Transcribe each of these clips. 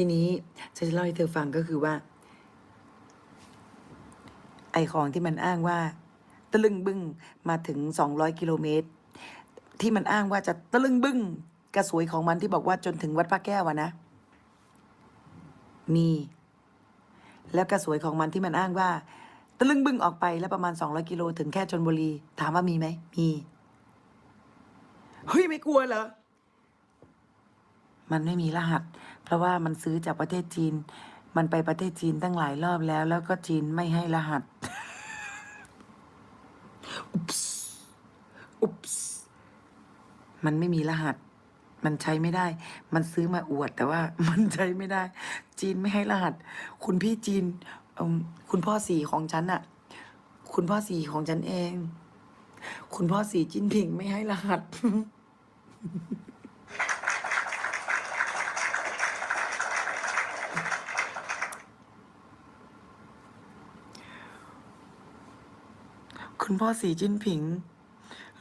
ทีนี้ฉันจะเล่าให้เธอฟังก็คือว่า ไอของที่มันอ้างว่า ตะลึงบึ้งมาถึงสองร้อยกิโลเมตร ที่มันอ้างว่าจะตะลึงบึ้งกระสวยของมันที่บอกว่าจนถึงวัดพระแก้วอะนะ มี แล้วกระสวยของมันที่มันอ้างว่าตะลึงบึ้งออกไปแล้วประมาณสองร้อยกิโลถึงแค่ชนบุรี ถามว่ามีไหมมี เฮ้ยไม่กลัวเหรอ มันไม่มีรหัส เพราะว่ามันซื้อจากประเทศจีน มันไปประเทศจีนตั้งหลายรอบแล้ว แล้วก็จีนไม่ให้รหัส อุ๊ปส์อุ๊ปส์มันไม่มีรหัส มันใช้ไม่ได้ มันซื้อมาอวดแต่ว่ามันใช้ไม่ได้ จีนไม่ให้รหัส คุณพี่จีนเอิ่มคุณพ่อสีของฉันอะคุณพ่อสีของฉันเอง คุณพ่อสีจิ้นผิงไม่ให้รหัส คุณพ่อสีจิ้นผิง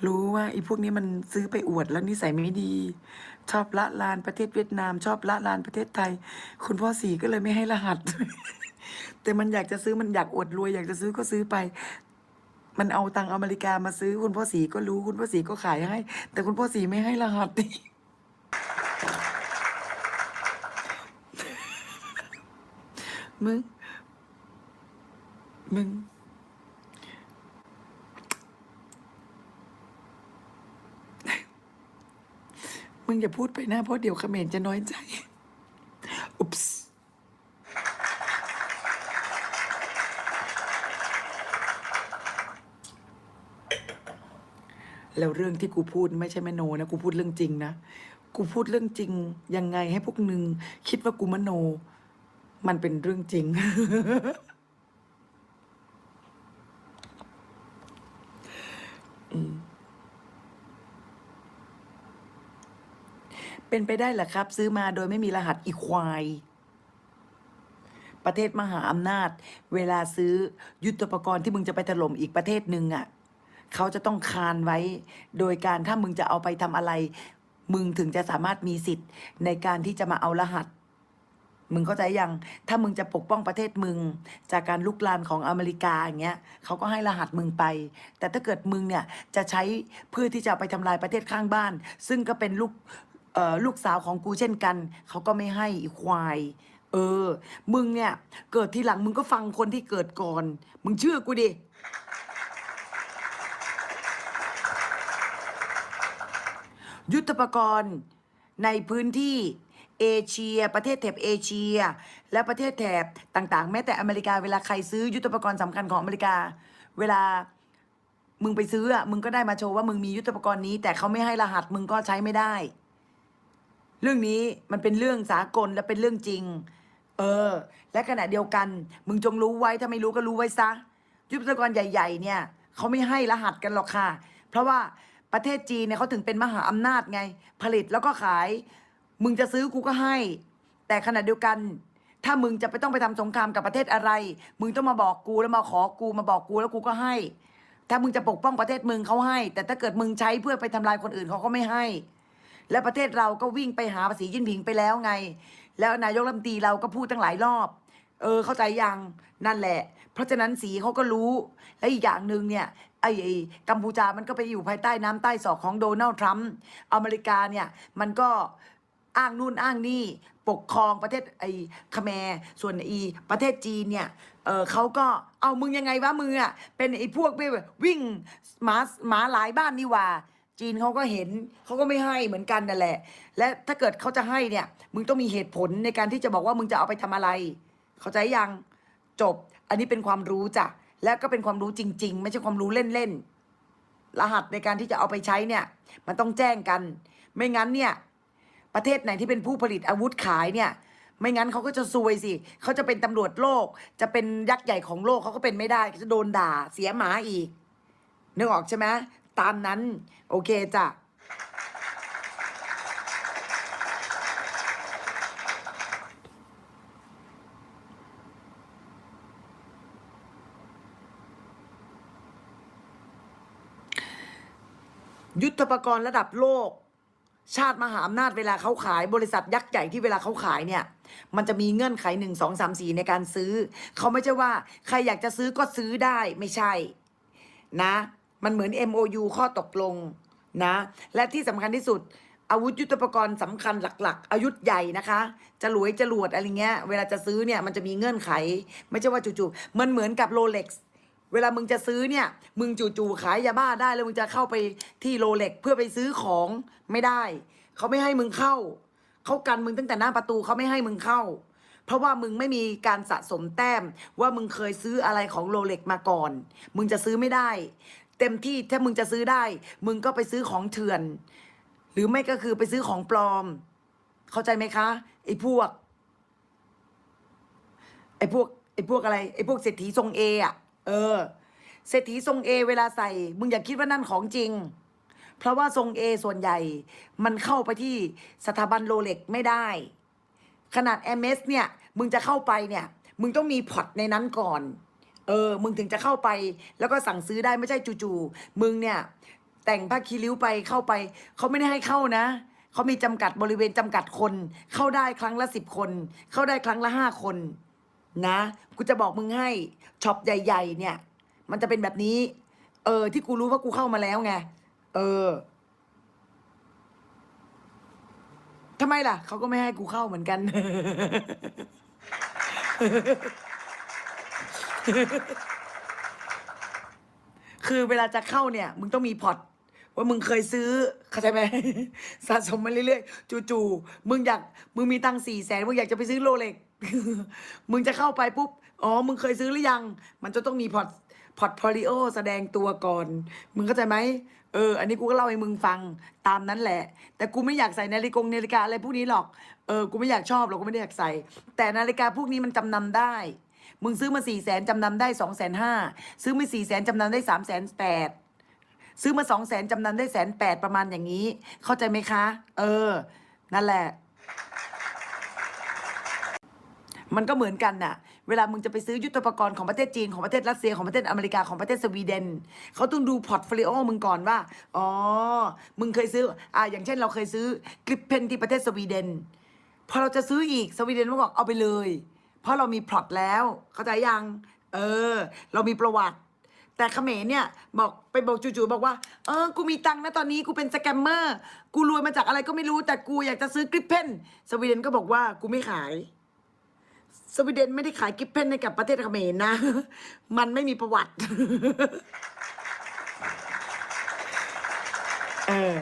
รู้ว่าไอ้พวกนี้มันซื้อไปอวดแล้วนิสัยไม่ดี ชอบละลานประเทศเวียดนาม ชอบละลานประเทศไทย คุณพ่อสีก็เลยไม่ให้รหัส แต่มันอยากจะซื้อมันอยากอวดรวย อยากจะซื้อก็ซื้อไป มันเอาตังอเมริกามาซื้อ คุณพ่อสีก็รู้คุณพ่อสีก็ขายให้ แต่คุณพ่อสีไม่ให้รหัสมึง มึง มึงอย่าพูดไปนะเพราะเดี๋ยวเขมรจะน้อยใจ อุ๊ปส์แล้วเรื่องที่กูพูดไม่ใช่มโนนะ กูพูดเรื่องจริงนะ กูพูดเรื่องจริง ยังไงให้พวกนึง คิดว่ากูมโน มันเป็นเรื่องจริง เป็นไปได้เหรอครับ ซื้อมาโดยไม่มีรหัสอีควาย ประเทศมหาอำนาจ เวลาซื้อยุทธปกรณ์ที่มึงจะไปถล่มอีกประเทศหนึ่งอะเขาจะต้องคานไว้ โดยการถ้ามึงจะเอาไปทำอะไร มึงถึงจะสามารถมีสิทธิ์ในการที่จะมาเอารหัส มึงเข้าใจยังถ้ามึงจะปกป้องประเทศมึง จากการลุกลานของอเมริกาอย่างเงี้ยเขาก็ให้รหัสมึงไป แต่ถ้าเกิดมึงเนี่ยจะใช้เพื่อที่จะไปทำลายประเทศข้างบ้าน ซึ่งก็เป็นลูก ออลูกสาวของกูเช่นกัน เขาก็ไม่ให้อีควาย เออ มึงเนี่ย เกิดทีหลังมึงก็ฟังคนที่เกิดก่อน มึงเชื่อกูดิยุทธปกรณ์ในพื้นที่เอเชีย ประเทศแถบเอเชีย และประเทศแถบต่างๆ แม้แต่อเมริกาเวลาใครซื้อยุทธปกรณ์สำคัญของอเมริกา เวลามึงไปซื้ออะมึงก็ได้มาโชว์ว่ามึงมียุทธปกรณ์นี้ แต่เขาไม่ให้รหัสมึงก็ใช้ไม่ได้ เรื่องนี้มันเป็นเรื่องสากลและเป็นเรื่องจริง เออ และขณะเดียวกัน มึงจงรู้ไว้ถ้าไม่รู้ก็รู้ไว้ซะ ยุทธปกรใหญ่ ๆ เนี่ยเขาไม่ให้รหัสกันหรอกค่ะ เพราะว่าประเทศจีนเนี่ยเขาถึงเป็นมหาอำนาจไง ผลิตแล้วก็ขาย มึงจะซื้อกูก็ให้ แต่ขณะเดียวกัน ถ้ามึงจะไปต้องไปทำสงครามกับประเทศอะไร มึงต้องมาบอกกูแล้วมาขอกูมาบอกกูแล้วกูก็ให้ ถ้ามึงจะปกป้องประเทศมึงเขาให้ แต่ถ้าเกิดมึงใช้เพื่อไปทำลายคนอื่นเขาก็ไม่ให้ และประเทศเราก็วิ่งไปหาภาษียินผิงไปแล้วไง แล้วนายกรัฐมนตรีเราก็พูดตั้งหลายรอบ เออ เข้าใจยังนั่นแหละ เพราะฉะนั้นสีเขาก็รู้และอีกอย่างหนึ่งเนี่ยไอ้กัมพูชามันก็ไปอยู่ภายใต้น้ำใต้ศอกของโดนัลด์ทรัมป์อเมริกาเนี่ยมันก็อ้างนู่นอ้างนี่ปกครองประเทศไอ้คแมร์ส่วนอีประเทศจีนเนี่ยเออเขาก็เอามึงยังไงวะมึงอะเป็นไอ้พวกไปวิ่งหมาหมาหลายบ้านนี่ว่า จีนเขาก็เห็นเขาก็ไม่ให้เหมือนกันนั่นแหละ และถ้าเกิดเขาจะให้เนี่ย มึงต้องมีเหตุผลในการที่จะบอกว่ามึงจะเอาไปทำอะไร เข้าใจยังจบ อันนี้เป็นความรู้จ้ะและก็เป็นความรู้จริง ๆ ไม่ใช่ความรู้เล่นๆรหัสในการที่จะเอาไปใช้เนี่ย มันต้องแจ้งกัน ไม่งั้นเนี่ย ประเทศไหนที่เป็นผู้ผลิตอาวุธขายเนี่ย ไม่งั้นเขาก็จะซวยสิเขาจะเป็นตำรวจโลก จะเป็นยักษ์ใหญ่ของโลกเขาก็เป็นไม่ได้จะโดนด่าเสียหมาอีกนึกออกใช่ไหม ตามนั้น โอเคจ้ะยุทธปกรณ์ระดับโลก ชาติมหาอำนาจเวลาเขาขายบริษัทยักษ์ใหญ่ที่เวลาเขาขายเนี่ย มันจะมีเงื่อนไขหนึ่งสองสามสี่ในการซื้อ เขาไม่ใช่ว่า ใครอยากจะซื้อก็ซื้อได้ไม่ใช่ นะ มันเหมือน MOU ข้อตกลงนะ และที่สำคัญที่สุด อาวุธยุทโธปกรณ์สำคัญหลัก ๆ อายุธใหญ่นะคะจรวยจรวดอะไรเงี้ย เวลาจะซื้อเนี่ยมันจะมีเงื่อนไข ไม่ใช่ว่าจู่ๆมันเหมือนกับโรเล็กซ์เวลามึงจะซื้อเนี่ย มึงจู่ๆขายยาบ้าได้แล้วมึงจะเข้าไปที่โรเล็กเพื่อไปซื้อของไม่ได้ เขาไม่ให้มึงเข้า เขากันมึงตั้งแต่หน้าประตูเขาไม่ให้มึงเข้า เพราะว่ามึงไม่มีการสะสมแต้มว่ามึงเคยซื้ออะไรของโรเล็กมาก่อน มึงจะซื้อไม่ได้ เต็มที่ถ้ามึงจะซื้อได้ มึงก็ไปซื้อของเถื่อน หรือไม่ก็คือไปซื้อของปลอม เข้าใจไหมคะไอ้พวก ไอ้พวกไอ้พวกอะไรไอ้พวกเศรษฐีทรงเออะเออเศรษฐีทรงเอเวลาใส่ มึงอย่าคิดว่านั่นของจริง เพราะว่าทรงเอส่วนใหญ่ มันเข้าไปที่สถาบันโรเล็กไม่ได้ ขนาด MS เนี่ย มึงจะเข้าไปเนี่ย มึงต้องมีพอร์ตในนั้นก่อน เออ มึงถึงจะเข้าไป แล้วก็สั่งซื้อได้ไม่ใช่จู่ๆมึงเนี่ย แต่งผ้าคีริ้วไปเข้าไป เขาไม่ได้ให้เข้านะเขามีจำกัดบริเวณจำกัดคน เข้าได้ครั้งละสิบคน เข้าได้ครั้งละห้าคนนะกูจะบอกมึงให้ช็อปใหญ่ ๆ เนี่ย มันจะเป็นแบบนี้ เออ ที่กูรู้ว่ากูเข้ามาแล้วไงเออทำไมล่ะ เขาก็ไม่ให้กูเข้าเหมือนกัน คือเวลาจะเข้าเนี่ย มึงต้องมีพอร์ตว่ามึงเคยซื้อเข้าใจไหมสะสมมาเรื่อยๆจู่ๆมึงอยากมึงมีตังค์สี่แสนมึงอยากจะไปซื้อโรเล็กมึงจะเข้าไปปุ๊บอ๋อมึงเคยซื้อหรือยัง มันจะต้องมีพอร์ตพอร์ตโฟลิโอแสดงตัวก่อน มึงเข้าใจไหมเออ อันนี้กูก็เล่าให้มึงฟังตามนั้นแหละ แต่กูไม่อยากใส่นาฬิกงนาฬิกาอะไรพวกนี้หรอก เออ กูไม่อยากชอบหรอก กูไม่ได้อยากใส่ แต่นาฬิกาพวกนี้มันจำนำได้ มึงซื้อมาสี่แสนจำนำได้สองแสนห้าซื้อมาสี่แสนจำนำได้สามแสนแปดซื้อมาสองแสนจำนำได้แสนแปดประมาณอย่างนี้ เข้าใจไหมคะ เออ นั่นแหละ มันก็เหมือนกันน่ะ เวลามึงจะไปซื้อยุทธปกรณ์ของประเทศจีนของประเทศรัสเซียของประเทศอเมริกาของประเทศสวีเดนเขาต้องดูพอร์ตโฟลิโอมึงก่อนว่า อ๋อ มึงเคยซื้อ อ่า อย่างเช่นเราเคยซื้อกริปเพนที่ประเทศสวีเดน พอเราจะซื้ออีกสวีเดนก็บอกเอาไปเลย เพราะเรามีพล็อตแล้วเข้าใจยัง เออ เรามีประวัติ แต่เขมรเนี่ยบอกไปบอกจู่ๆบอกว่า เออ กูมีตังค์นะตอนนี้กูเป็นสแกมเมอร์ กูรวยมาจากอะไรก็ไม่รู้แต่กูอยากจะซื้อกริปเพนสวีเดนก็บอกว่ากูไม่ขาย สวีเดนไม่ได้ขายกิฟเพนให้กับประเทศเขมรนะ มันไม่มีประวัติ เออ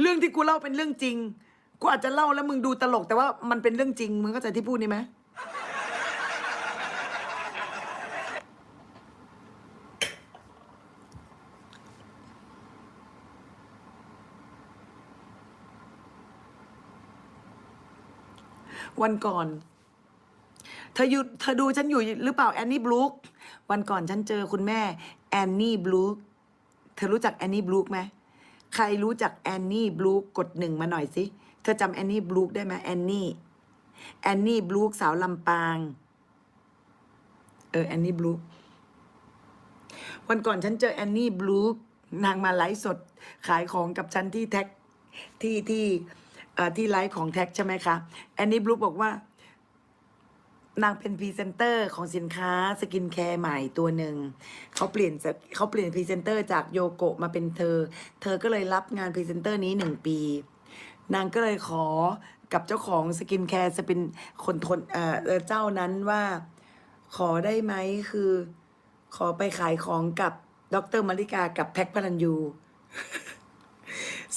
เรื่องที่กูเล่าเป็นเรื่องจริง กูอาจจะเล่าแล้วมึงดูตลก แต่ว่ามันเป็นเรื่องจริง มึงเข้าใจที่พูดนี่ไหมวันก่อน เธออยู่เธอดูฉันอยู่หรือเปล่าแอนนี่บลูควันก่อนฉันเจอคุณแม่แอนนี่บลูคเธอรู้จักแอนนี่บลูคไหมใครรู้จักแอนนี่บลูคกดหนึ่งมาหน่อยสิ ธอจำแอนนี่บลูคได้ไหมแอนนี่แอนนี่บลูคสาวลำปาง เออแอนนี่บลูควันก่อนฉันเจอแอนนี่บลูคนางมาไลฟ์สดขายของกับฉันที่แท็กที่ที่เอ่อที่ไลฟ์ของแท็กใช่ไหมคะแอนนี่บลูคบอกว่า นางเป็นพรีเซนเตอร์ของสินค้าสกินแคร์ใหม่ตัวหนึ่งเขาเปลี่ยนเขาเปลี่ยนพรีเซนเตอร์จากโยโกะมาเป็นเธอ เธอก็เลยรับงานพรีเซนเตอร์นี้หนึ่งปี นางก็เลยขอกับเจ้าของสกินแคร์จะเป็นคนทนเอ่อเจ้านั้นว่า ขอได้ไหมคือ ขอไปขายของกับดรมาริกากับแพ็คพลันยู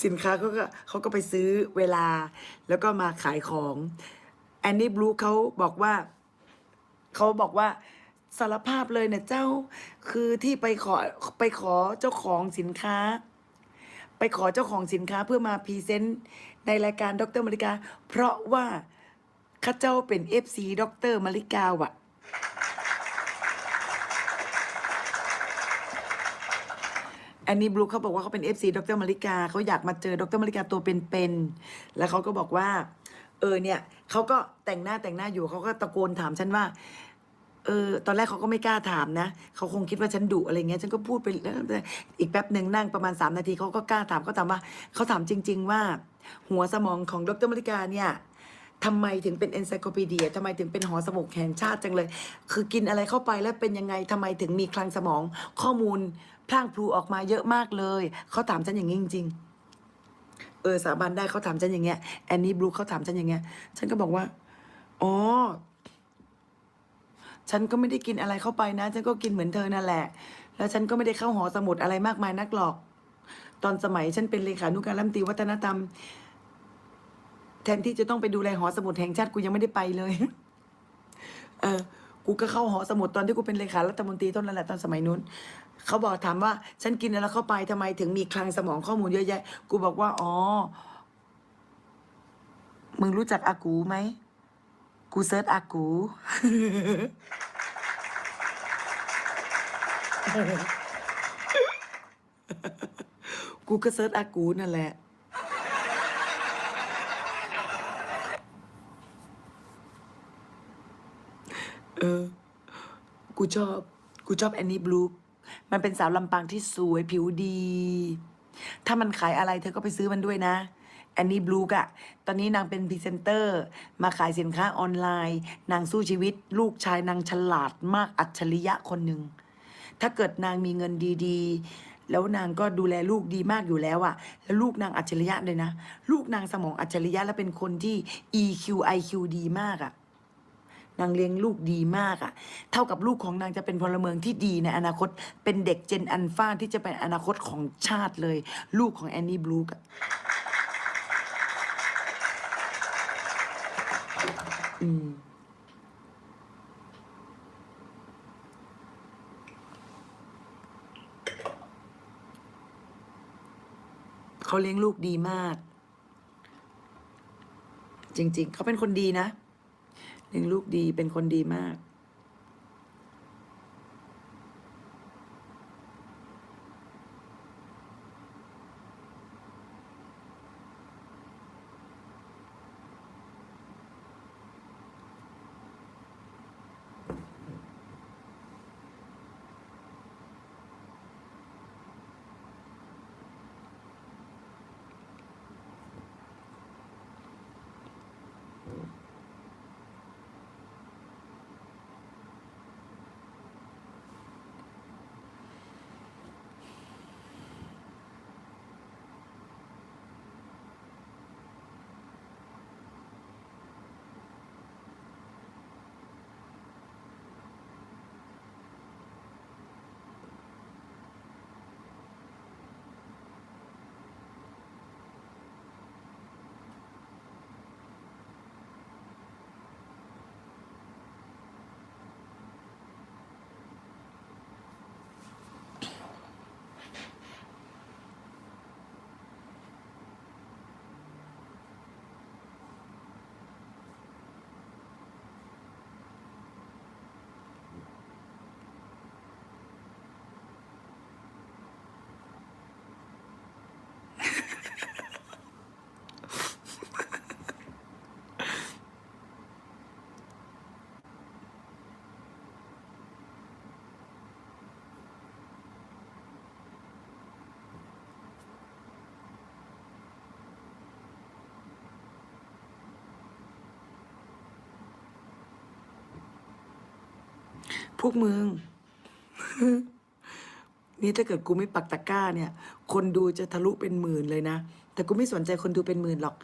สินค้าเขาก็เขาก็ไปซื้อเวลา แล้วก็มาขายของแอนนี่บลูเขาบอกว่าเขาบอกว่าสารภาพเลยเนี่ยเจ้าคือที่ไปขอไปขอเจ้าของสินค้า ไปขอเจ้าของสินค้าเพื่อมาพรีเซนต์ ในรายการดรมาริกา เพราะว่าข้าเจ้าเป็นเอฟซีดรมาริกาว่ะแอนนี่บลูเขาบอกว่าเขาเป็น FC ดรมาริกาเขาอยากมาเจอดรมาริกาตัวเป็นๆแล้วเขาก็บอกว่า เออเนี่ยเขาก็แต่งหน้าแต่งหน้าอยู่เขาก็ตะโกนถามฉันว่าเออตอนแรกเขาก็ไม่กล้าถามนะ เขาคงคิดว่าฉันดุอะไรเงี้ย ฉันก็พูดไปแล้วอีกแป๊บหนึ่งนั่งประมาณสามนาทีเขาก็กล้าถามเขาถามว่าเขาถามจริง ๆ ว่า หัวสมองของดรมริกาเนี่ยทำไมถึงเป็นเอนไซโคปีเดียทำไมถึงเป็นหอสมุดแห่งชาติจังเลย คือกินอะไรเข้าไปแล้วเป็นยังไงทำไมถึงมีคลังสมอง ข้อมูลพลั่งพลูออกมาเยอะมากเลย เขาถามฉันอย่างนี้จริงๆ เออสาบานได้เขาถามฉันอย่างเงี้ยแอนนี่บลูเขาถามฉันอย่างเงี้ย ฉันก็บอกว่า อ๋อ ฉันก็ไม่ได้กินอะไรเข้าไปนะ ฉันก็กินเหมือนเธอนั่นแหละ แล้วฉันก็ไม่ได้เข้าหอสมุดอะไรมากมายนักหรอก ตอนสมัยฉันเป็นเลขานุการรัฐมนตรีวัฒนธรรม แทนที่จะต้องไปดูแลหอสมุดแห่งชาติกูยังไม่ได้ไปเลย เออ กูก็เข้าหอสมุดตอนที่กูเป็นเลขารัฐมนตรีต้นนั่นแหละตอนสมัยนู้นเขาบอกถามว่า ฉันกินอะไรเข้าไปทำไมถึงมีคลังสมองข้อมูลเยอะแยะ กูบอกว่า อ๋อ มึงรู้จักอากูไหม กูเซิร์ชอากู กูก็เซิร์ชอากูนั่นแหละ เออ กูชอบ กูชอบแอนนี่บลูมันเป็นสาวลำปางที่สวยผิวดี ถ้ามันขายอะไรเธอก็ไปซื้อมันด้วยนะแอนนี่บลูกอะตอนนี้นางเป็นพรีเซนเตอร์ มาขายสินค้าออนไลน์ นางสู้ชีวิต ลูกชายนางฉลาดมากอัจฉริยะคนหนึ่ง ถ้าเกิดนางมีเงินดี ๆ แล้วนางก็ดูแลลูกดีมากอยู่แล้วอะแล้วลูกนางอัจฉริยะเลยนะ ลูกนางสมองอัจฉริยะ และเป็นคนที่ EQ IQ ดีมากอะนางเลี้ยงลูกดีมากอะเท่ากับลูกของนางจะเป็นพลเมืองที่ดีในอนาคต เป็นเด็กเจนอันฟ้าที่จะเป็นอนาคตของชาติเลย ลูกของแอนนี่บลูกอะอืม เขาเลี้ยงลูกดีมาก จริง ๆ เขาเป็นคนดีนะเลี้ยงลูกดีเป็นคนดีมาก พวกมึง นี่ถ้าเกิดกูไม่ปักตะกร้าเนี่ย คนดูจะทะลุเป็นหมื่นเลยนะ แต่กูไม่สนใจคนดูเป็นหมื่นหรอก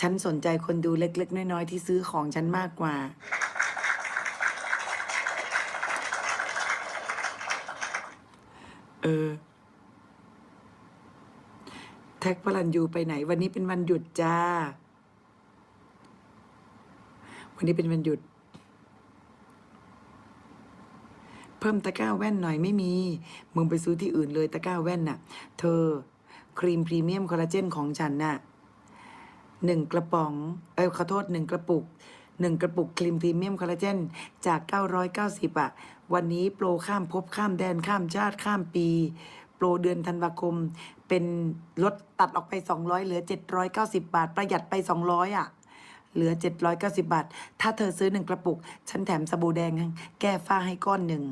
ฉันสนใจคนดูเล็ก ๆ น้อย ๆ ที่ซื้อของฉันมากกว่า เออ แท็กพลันยูไปไหน วันนี้เป็นวันหยุดจ้า วันนี้เป็นวันหยุด เพิ่มตะกร้าแว่นหน่อยไม่มี มึงไปซื้อที่อื่นเลยตะกร้าแว่นน่ะ เธอ ครีมพรีเมียมคอลลาเจนของฉันน่ะหนึ่งกระป๋อง เอ้ยขอโทษหนึ่งกระปุกหนึ่งกระปุกครีมพรีเมียมคอลลาเจนจาก 990อะ วันนี้โปรข้ามภพข้ามแดนข้ามชาติข้ามปี โปรเดือนธันวาคม เป็นลดตัดออกไป 200 เหลือ 790 บาท ประหยัดไป 200 อะ เหลือ 790 บาท ถ้าเธอซื้อหนึ่งกระปุก ฉันแถมสบู่แดงแก้ฝ้าให้ก้อนหนึ่ง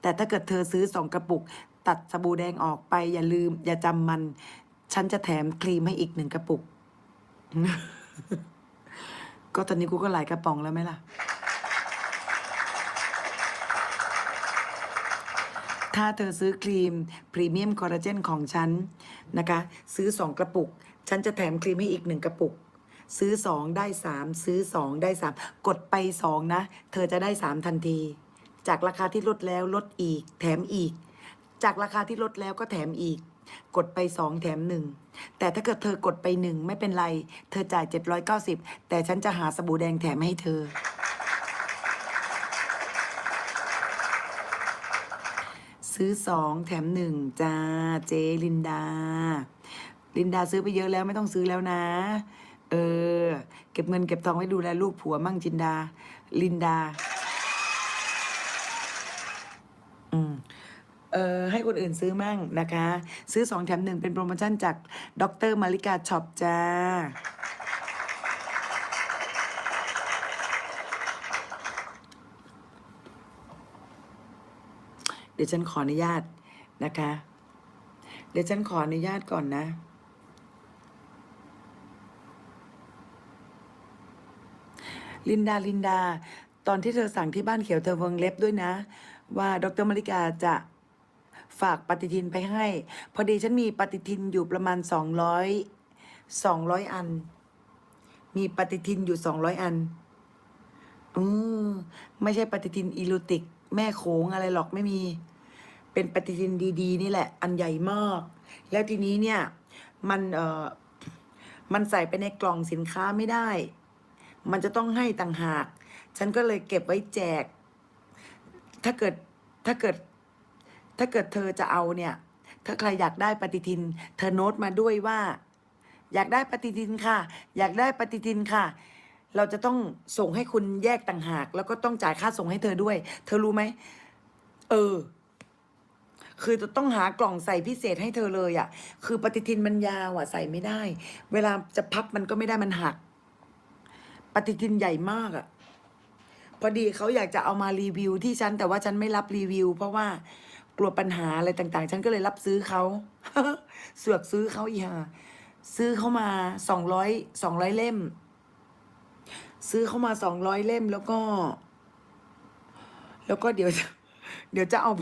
แต่ถ้าเกิดเธอซื้อสองกระปุก ตัดสบู่แดงออกไป อย่าลืม อย่าจำมัน ฉันจะแถมครีมให้อีกหนึ่งกระปุก ก็ตอนนี้กูก็หลายกระป๋องแล้วไหมล่ะ ถ้าเธอซื้อครีมพรีเมียมคอลลาเจนของฉันนะคะ ซื้อ 2 กระปุก ฉันจะแถมครีมให้อีก1กระปุก ซื้อ2ได้3ซื้อ2ได้3กดไป2นะ เธอจะได้3ทันที จากราคาที่ลดแล้วลดอีก แถมอีก จากราคาที่ลดแล้วก็แถมอีก กดไป2แถม1แต่ถ้าเกิดเธอกดไป1ไม่เป็นไร เธอจ่าย790แต่ฉันจะหาสบู่แดงแถมให้เธอ ซื้อสองแถมหนึ่งจ้าเจลินดา ลินดาซื้อไปเยอะแล้วไม่ต้องซื้อแล้วนะ เออ เก็บเงินเก็บทองไว้ดูแลลูกผัวมั่งจินดา ลินดา อืมเออให้คนอื่นซื้อมั่งนะคะ ซื้อสองแถมหนึ่งเป็นโปรโมชั่นจากดรมาริกาช็อปจ้าเดี๋ยวฉันขออนุญาตนะคะ เดี๋ยวฉันขออนุญาตก่อนนะ ลินดาลินดา ตอนที่เธอสั่งที่บ้านเขียวเธอวงเล็บด้วยนะ ว่าดรมาริกาจะฝากปฏิทินไปให้ พอดีฉันมีปฏิทินอยู่ประมาณสองร้อยสองร้อยอัน มีปฏิทินอยู่สองร้อยอันอืมไม่ใช่ปฏิทินอีลูติก แม่โขงอะไรหรอกไม่มี เป็นปฏิทินดี ๆ นี่แหละ อันใหญ่มาก แล้วทีนี้เนี่ย มันเอ่อมันใส่ไปในกล่องสินค้าไม่ได้ มันจะต้องให้ต่างหาก ฉันก็เลยเก็บไว้แจก ถ้าเกิดถ้าเกิด ถ้าเกิดเธอจะเอาเนี่ย ถ้าใครอยากได้ปฏิทิน เธอโน้ตมาด้วยว่า อยากได้ปฏิทินค่ะ อยากได้ปฏิทินค่ะ เราจะต้องส่งให้คุณแยกต่างหาก แล้วก็ต้องจ่ายค่าส่งให้เธอด้วย เธอรู้ไหมเออ คือจะต้องหากล่องใส่พิเศษให้เธอเลยอะ่ะ คือปฏิทินมันยาวอะ่ะ ใส่ไม่ได้ เวลาจะพับมันก็ไม่ได้มันหัก ปฏิทินใหญ่มากอะ่ะพอดีเขาอยากจะเอามารีวิวที่ฉันแต่ว่าฉันไม่รับรีวิว เพราะว่ากลัวปัญหาอะไรต่างๆ ฉันก็เลยรับซื้อเขาเสือกซื้อเขาอีห่าซื้อเข้ามาสองร้อยสองร้อยเล่ม ซื้อเข้ามาสองร้อยเล่มแล้วก็ แล้วก็เดี๋ยว เดี๋ยวจะเอา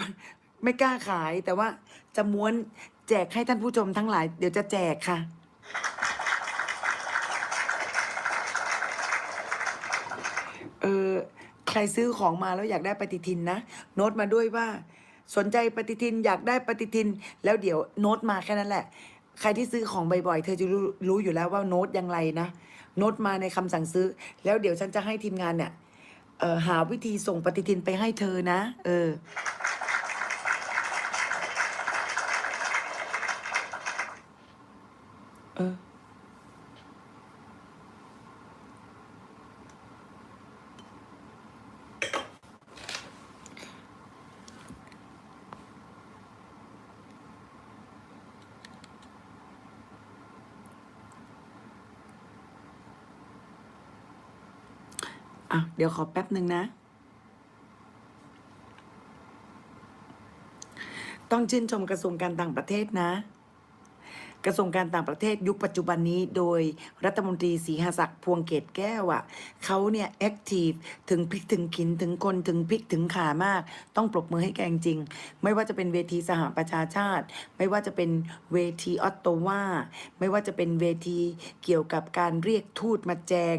ไม่กล้าขาย แต่ว่าจะม้วนแจกให้ท่านผู้ชมทั้งหลาย เดี๋ยวจะแจกค่ะ เออใครซื้อของมาแล้วอยากได้ปฏิทินนะ โน้ตมาด้วยว่า สนใจปฏิทินอยากได้ปฏิทิน แล้วเดี๋ยวโน้ตมาแค่นั้นแหละ ใครที่ซื้อของบ่อยๆเธอจะรู้รู้อยู่แล้วว่าโน้ตยังไงนะ โน้ตมาในคำสั่งซื้อ แล้วเดี๋ยวฉันจะให้ทีมงานเนี่ยเออหาวิธีส่งปฏิทินไปให้เธอนะ เออเออ ดี๋ยวขอแป๊บหนึ่งนะ ต้องชื่นชมกระทรวงการต่างประเทศนะ กระทรวงการต่างประเทศยุคปัจจุบันนี้โดยรัฐมนตรีศรีหศักดิ์พวงเกตแก้วอะ่ะเขาเนี่ยแอคทีฟถึงพริกถึงขินถึงคนถึงพริกถึงขามาก ต้องปรบมือให้แกงจริง ไม่ว่าจะเป็นเวทีสหประชาชาติ ไม่ว่าจะเป็นเวทีออตโตวาไม่ว่าจะเป็นเวทีเกี่ยวกับการเรียกทูตมาแจง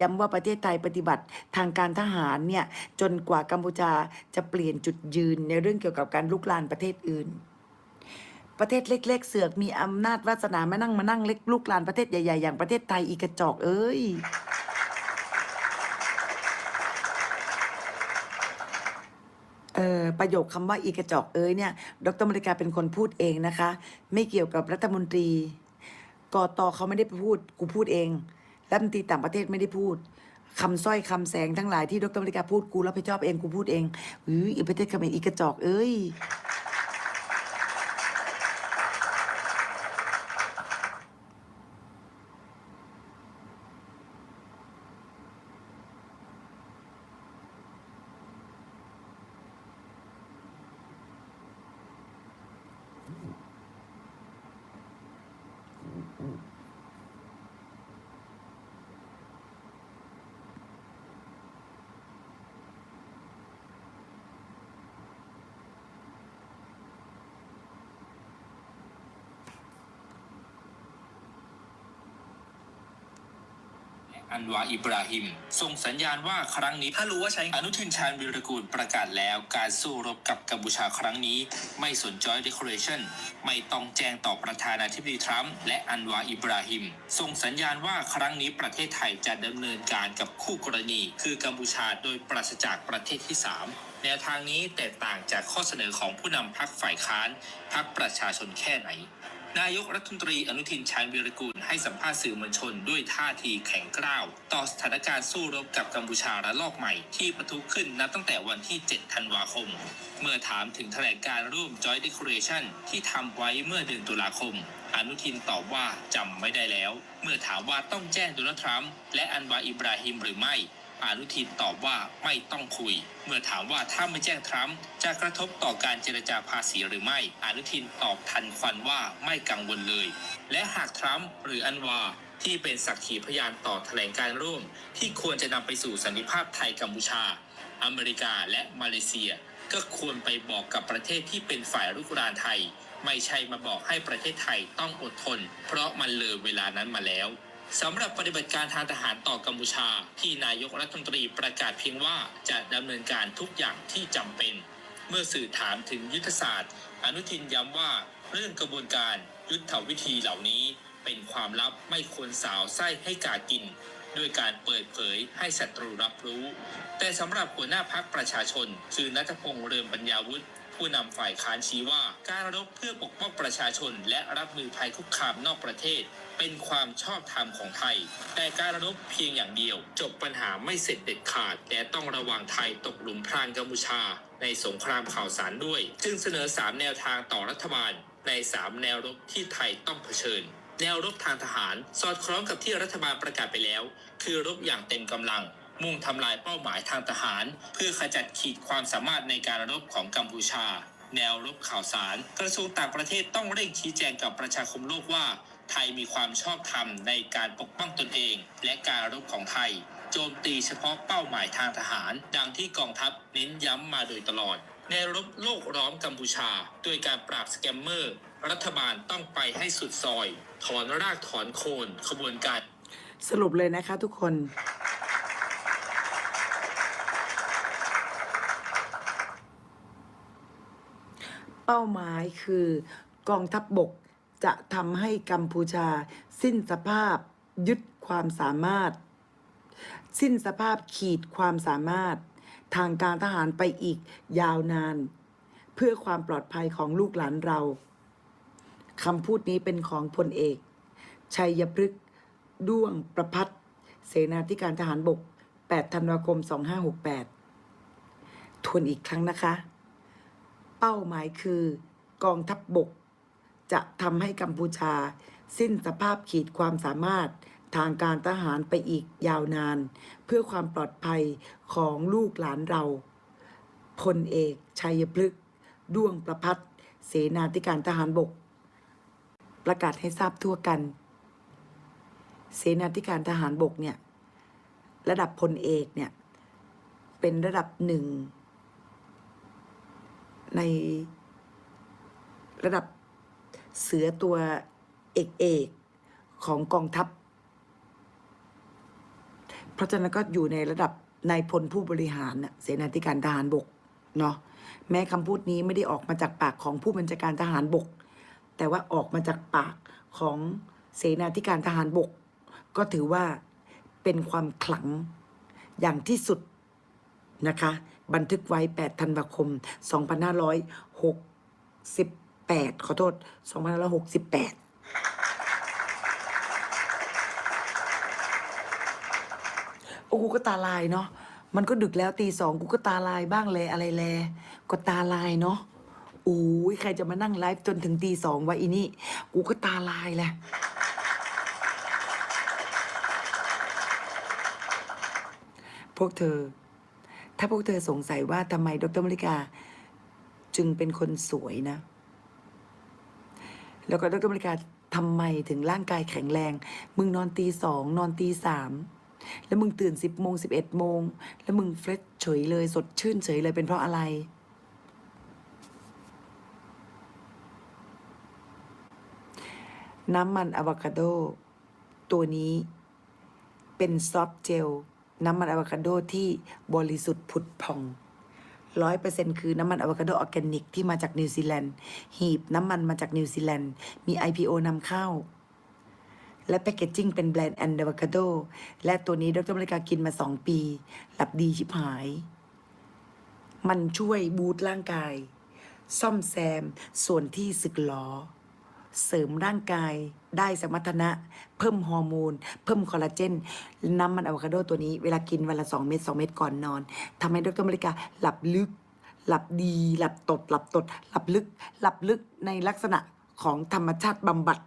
ย้ำว่าประเทศไทยปฏิบัติทางการทหารเนี่ยจนกว่ากัมพูชาจะเปลี่ยนจุดยืนในเรื่องเกี่ยวกับการลุกลานประเทศอื่น ประเทศเล็ก ๆ เสือกมีอำนาจวาสนามานั่งมานั่งเล็กลูกหลานประเทศใหญ่ ๆ อย่างประเทศไทยอีกกระจอกเอ้ยเออประโยคคำว่าอีกระจอกเอ้ยเนี่ย ดรมริกาเป็นคนพูดเองนะคะ ไม่เกี่ยวกับรัฐมนตรีกอตเขาไม่ได้พูด กูพูดเองรัฐมนตรีต่างประเทศไม่ได้พูดคำสร้อยคำแสงทั้งหลายที่ดรมริกาพูดกูรับผิดชอบเองกูพูดเองอืออีประเทศเขมรอีกระจอกเอ้ย วาอิบราฮิม ส่งสัญญาณว่าครั้งนี้ ถ้ารู้ว่าใช้อนุทินชาญวีรกูลประกาศแล้วการสู้รบกับกัมพูชาครั้งนี้ ไม่สน Joint Declaration ไม่ต้องแจ้งต่อประธานาธิบดีทรัมป์และอันวาอิบราฮิม ส่งสัญญาณว่าครั้งนี้ประเทศไทยจะดำเนินการกับคู่กรณี คือกัมพูชาโดยปราศจากประเทศที่ 3แนวทางนี้แตกต่างจากข้อเสนอของผู้นำพรรคฝ่ายค้านพรรคประชาชนแค่ไหน นายกรัฐมนตรีอนุทินชาญวีรกูลให้สัมภาษณ์สื่อมวลชนด้วยท่าทีแข็งกร้าว ต่อสถานการณ์สู้รบกับกัมพูชาระลอกใหม่ที่ปะทุขึ้นนับตั้งแต่วันที่ 7 ธันวาคม เมื่อถามถึงแถลงการร่วม Joint Declaration ที่ทำไว้เมื่อเดือนตุลาคม อนุทินตอบว่าจำไม่ได้แล้ว เมื่อถามว่าต้องแจ้งโดนัลด์ทรัมป์และอันวาอิบราฮิมหรือไม่ อนุทินตอบว่าไม่ต้องคุย เมื่อถามว่าถ้าไม่แจ้งทรัมป์จะกระทบต่อการเจรจาภาษีหรือไม่ อนุทินตอบทันควันว่าไม่กังวลเลย และหากทรัมป์หรืออันวาที่เป็นสักขีพยานต่อแถลงการร่วม ที่ควรจะนำไปสู่สันติภาพไทยกัมพูชา อเมริกาและมาเลเซีย ก็ควรไปบอกกับประเทศที่เป็นฝ่ายรุกรานไทย ไม่ใช่มาบอกให้ประเทศไทยต้องอดทน เพราะมันเลยเวลานั้นมาแล้ว สำหรับปฏิบัติการทางทหารต่อกัมพูชา ที่นายกรัฐมนตรีประกาศเพียงว่าจะดำเนินการทุกอย่างที่จำเป็น เมื่อสื่อถามถึงยุทธศาสตร์ อนุทินย้ำว่าเรื่องกระบวนการยุทธวิธีเหล่านี้ เป็นความลับไม่ควรสาวไส้ให้กากินด้วยการเปิดเผยให้ศัตรูรับรู้ แต่สำหรับหัวหน้าพักประชาชน คือนัทพงษ์เรืองปัญญาวุฒิ ผู้นำฝ่ายค้านชี้ว่า การรบเพื่อปกป้องประชาชน และรับมือภัยคุกคามนอกประเทศ เป็นความชอบธรรมของไทย แต่การรบเพียงอย่างเดียว จบปัญหาไม่เสร็จเด็ดขาดและต้องระวังไทยตกหลุมพรางกัมพูชา ในสงครามข่าวสารด้วย จึงเสนอ 3 แนวทางต่อรัฐบาล ใน 3 แนวรบที่ไทยต้องเผชิญแนวรบทางทหาร สอดคล้องกับที่รัฐบาลประกาศไปแล้ว คือรบอย่างเต็มกำลัง มุ่งทำลายเป้าหมายทางทหาร เพื่อขจัดขีดความสามารถในการรบของกัมพูชา แนวรบข่าวสาร กระทรวงต่างประเทศต้องเร่งชี้แจงกับประชาคมโลกว่า ไทยมีความชอบธรรมในการปกป้องตนเอง และการรบของไทย โจมตีเฉพาะเป้าหมายทางทหาร ดังที่กองทัพเน้นย้ำมาโดยตลอด ในรบโลกร้อมกัมพูชาด้วยการปราบสแกมเมอร์ รัฐบาลต้องไปให้สุดซอย ถอนรากถอนโคนขบวนการสรุปเลยนะคะทุกคน เป้าหมายคือกองทัพบบกจะทำให้กัมพูชา สิ้นสภาพยึดความสามารถ สิ้นสภาพขีดความสามารถ ทางการทหารไปอีกยาวนาน เพื่อความปลอดภัยของลูกหลานเราคำพูดนี้เป็นของพลเอก ชัยพฤกษ์ด้วงประพัฒเสนาธิการทหารบก 8 ธันวาคม 2568 ทวนอีกครั้งนะคะ เป้าหมายคือกองทัพบบก จะทำให้กัมพูชา สิ้นสภาพขีดความสามารถทางการทหารไปอีกยาวนาน เพื่อความปลอดภัยของลูกหลานเราพลเอกชัยพฤกษ์ด้วงประพัฒน์เสนาธิการทหารบก ประกาศให้ทราบทั่วกัน เสนาธิการทหารบกเนี่ย ระดับพลเอกเนี่ย เป็นระดับหนึ่ง ในระดับเสือตัวเอกเอกของกองทัพ เพราะฉะนั้นก็อยู่ในระดับนายพลผู้บริหารเสนาธิการทหารบกเนาะแม้คำพูดนี้ไม่ได้ออกมาจากปากของผู้บัญชาการทหารบก แต่ว่าออกมาจากปากของเสนาธิการทหารบก ก็ถือว่าเป็นความขลังอย่างที่สุดนะคะ บันทึกไว้ 8 ธันวาคม 2568 ขอโทษ 2568โอ้กูก็ตาลายเนาะ มันก็ดึกแล้วตีสองกูก็ตาลายบ้างเลยอะไรแล ก็ตาลายเนาะโอ้ยใครจะมานั่งไลฟ์จนถึงตีสองวะอีนี่ กูก็ตาลายแหละ พวกเธอ ถ้าพวกเธอสงสัยว่าทำไมดรมริกา จึงเป็นคนสวยนะ แล้วก็ดรมริกาทำไมถึงร่างกายแข็งแรง มึงนอนตีสองนอนตีสามแล้วมึงตื่นสิบโมงสิบเอ็ดโมง แล้วมึงเฟรชเฉยเลยสดชื่นเฉยเลยเป็นเพราะอะไร น้ำมันอะโวคาโด ตัวนี้เเป็นซอฟต์เจล น้ำมันอะโวคาโดที่บริสุทธิ์ผุดผ่องร้อยเปอร์เซ็นต์คือน้ำมันอะโวคาโดออร์แกนิกที่มาจากนิวซีแลนด์ หีบน้ำมันมาจากนิวซีแลนด์ มี IPO นำเข้า และแพคเกจจิ้งเป็นแบรนด์แอนด์อะโวคาโด และตัวนี้ดรอเมริกากินมาสองปี หลับดีชิบหาย มันช่วยบูตร่างกาย ซ่อมแซมส่วนที่สึกหรอ เสริมร่างกายได้สมรรถนะ เพิ่มฮอร์โมน เพิ่มคอลลาเจน น้ำมันอะโวคาโดตัวนี้เวลากินวันละสองเม็ดสองเม็ดก่อนนอนทำให้ดรอเมริกาหลับลึก หลับดี หลับตด หลับตด หลับลึก หลับลึกในลักษณะของธรรมชาติบำบัด